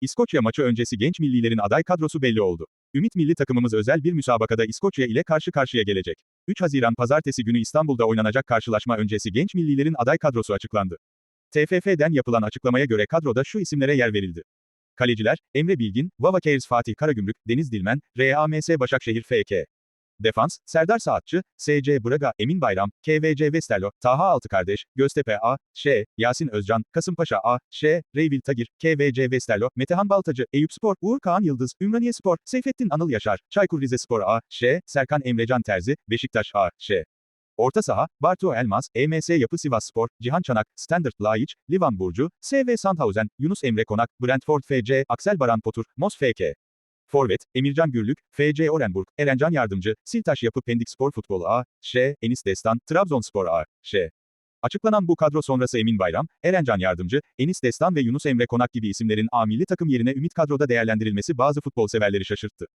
İskoçya maçı öncesi genç millilerin aday kadrosu belli oldu. Ümit milli takımımız özel bir müsabakada İskoçya ile karşı karşıya gelecek. 3 Haziran pazartesi günü İstanbul'da oynanacak karşılaşma öncesi genç millilerin aday kadrosu açıklandı. TFF'den yapılan açıklamaya göre kadroda şu isimlere yer verildi. Kaleciler, Emre Bilgin, Vava Cares Fatih Karagümrük, Deniz Dilmen, RAMS Başakşehir FK. Defans, Serdar Saatçı, SC Braga, Emin Bayram, KVC Westerlo, Taha Altıkardeş, Göztepe A, Ş, Yasin Özcan, Kasımpaşa A, Ş, Reyvil Tagir, KVC Westerlo, Metehan Baltacı, Eyüp Spor, Uğur Kağan Yıldız, Ümraniye Spor, Seyfettin Anıl Yaşar, Çaykur Rizespor A, Ş, Serkan Emrecan Terzi, Beşiktaş A, Ş. Orta saha, Bartu Elmas, EMS Yapı Sivas Spor, Cihan Çanak, Standard Laiç, Livan Burcu, SV Sandhausen, Yunus Emre Konak, Brentford FC, Aksel Baran Potur, Mos FK. Forvet, Emircan Gürlük, FC Orenburg, Erencan Yardımcı, Siltaş Yapı Pendik Spor Futbol A, Ş, Enis Destan, Trabzonspor A, Ş. Açıklanan bu kadro sonrası Emin Bayram, Erencan Yardımcı, Enis Destan ve Yunus Emre Konak gibi isimlerin A milli takım yerine Ümit kadroda değerlendirilmesi bazı futbol severleri şaşırttı.